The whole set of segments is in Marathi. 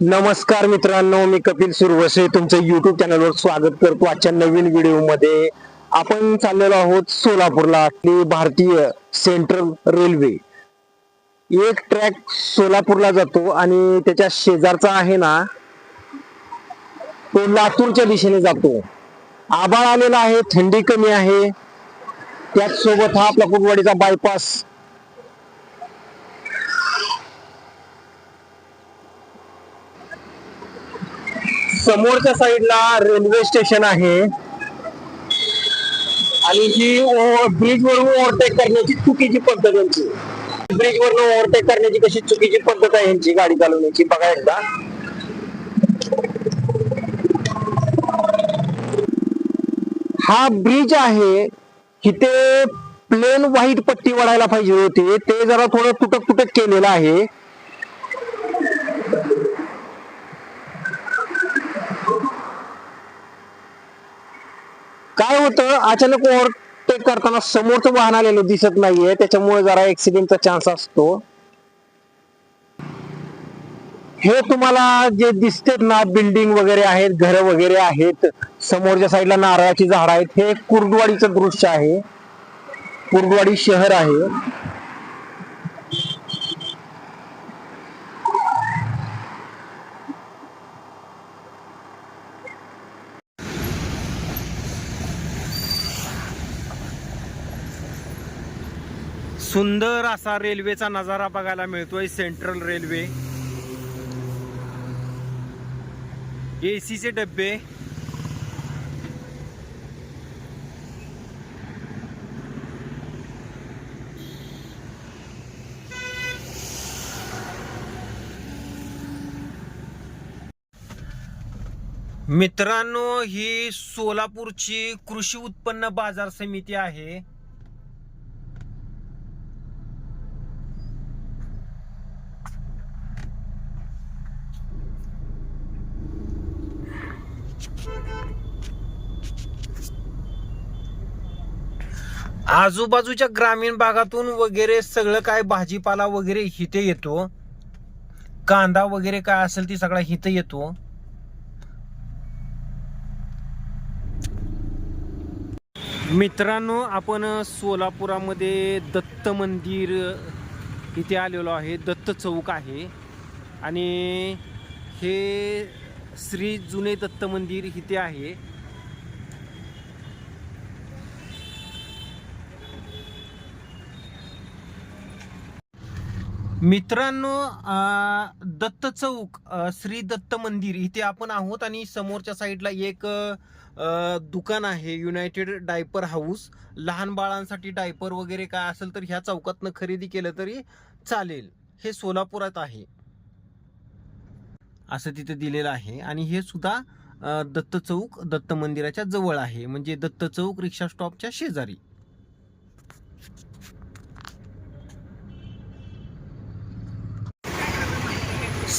नमस्कार मित्रांनो मी कपिल सुरवसे. तुमचं युट्यूब चॅनलवर स्वागत करतो आजच्या नवीन व्हिडिओमध्ये. आपण चाललेलो आहोत सोलापूरला भारतीय सेंट्रल रेल्वे एक ट्रॅक सोलापूरला जातो आणि त्याच्या शेजारचा आहे ना तो लातूरच्या दिशेने जातो. आबाळ आलेला आहे थंडी कमी आहे. त्याचसोबत हा आपला कुटवाडीचा बायपास समोरच्या साईडला रेल्वे स्टेशन आहे. आणि ही ब्रिज वरून ओव्हरटेक करण्याची चुकीची पद्धत यांची. ब्रिज वरून ओव्हरटेक करण्याची कशी चुकीची पद्धत आहे यांची गाडी चालवण्याची बघा एकदा. हा ब्रिज आहे इथे प्लेन व्हाईट पट्टी वाढायला पाहिजे होती. ते जरा थोडं तुटक तुटक केलेलं आहे. काय होतं? अचानक ओव्हरटेक करताना समोरचं वाहन आलेलं दिसत नाहीये. त्याच्यामुळे जरा ऍक्सिडेंटचा चान्स असतो. हे तुम्हाला जे दिसतेत ना बिल्डिंग वगैरे आहेत घर वगैरे आहेत समोरच्या साईडला नारळाची झाड आहेत हे कुर्डवाडीचं दृश्य आहे. कुर्डवाडी शहर आहे. सुंदर असा रेल्वेचा नजारा बघायला मिळतोय सेंट्रल रेल्वे. एसीचे डबे मित्रांनो ही सोलापूरची कृषी उत्पन्न बाजार समिती आहे. आजूबाजूच्या ग्रामीण भागातून वगैरे सगळं काय भाजीपाला वगैरे हिथे येतो. कांदा वगैरे काय असेल ती सगळा हिथे येतो. मित्रांनो आपण सोलापुरामध्ये दत्त मंदिर इथे आलेलो आहे. दत्त चौक आहे. आणि हे श्री जुने दत्त मंदिर इथे आहे. मित्रांनो दत्त चौक श्री दत्त मंदिर इथे आपण आहोत आणि समोरच्या साईडला एक दुकान आहे युनायटेड डायपर हाऊस लहान बाळांसाठी डायपर वगैरे काय असेल तर ह्या चौकातनं खरेदी केलं तरी चालेल. हे सोलापुरात आहे. असं तिथे दिलेलं आहे. आणि हे सुद्धा दत्त चौक दत्त मंदिराच्या जवळ आहे. म्हणजे दत्त चौक रिक्षा स्टॉपच्या शेजारी.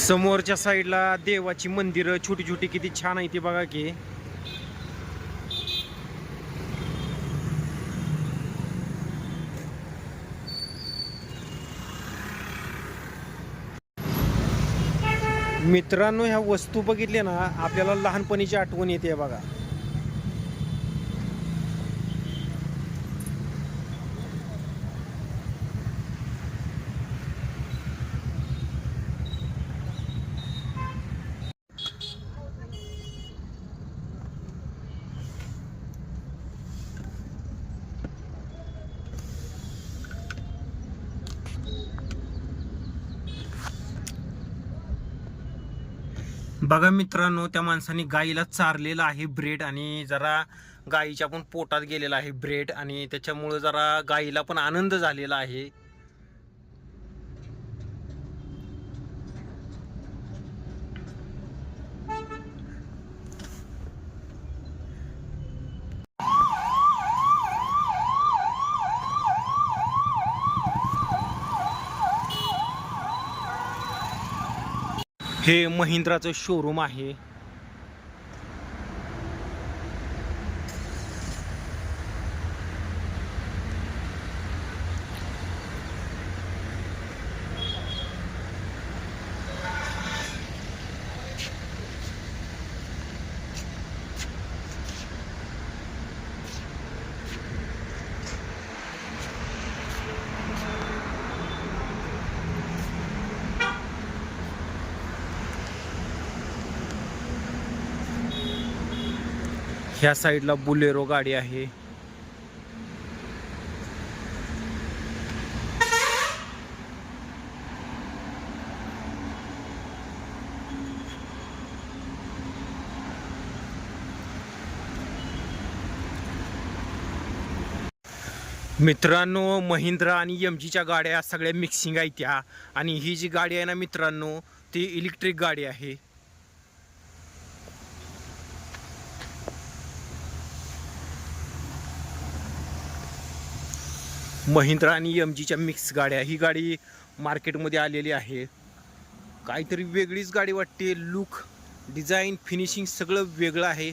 समोरच्या साईडला देवाची मंदिरं छोटी छोटी किती छान आहे ती बघा की. मित्रांनो ह्या वस्तू बघितल्या ना आपल्याला लहानपणीची आठवण येते बघा. बघा मित्रांनो त्या माणसाने गाईला चारलेलं आहे ब्रेड आणि जरा गाईच्या पण पोटात गेलेला आहे ब्रेड आणि त्याच्यामुळं जरा गाईला पण आनंद झालेला आहे. हे महिंद्राचं शोरूम आहे. ह्या साईडला बुलेरो गाडी आहे. मित्रांनो महिंद्रा आणि एम जीच्या गाड्या सगळ्या मिक्सिंग आहेत त्या. आणि ही जी गाडी आहे ना मित्रांनो ती इलेक्ट्रिक गाडी आहे. महिंद्रा आणि एम जीच्या मिक्स गाड्या. ही गाडी मार्केटमध्ये आलेली आहे. काहीतरी वेगळीच गाडी वाटते. लुक डिझाईन फिनिशिंग सगळं वेगळं आहे.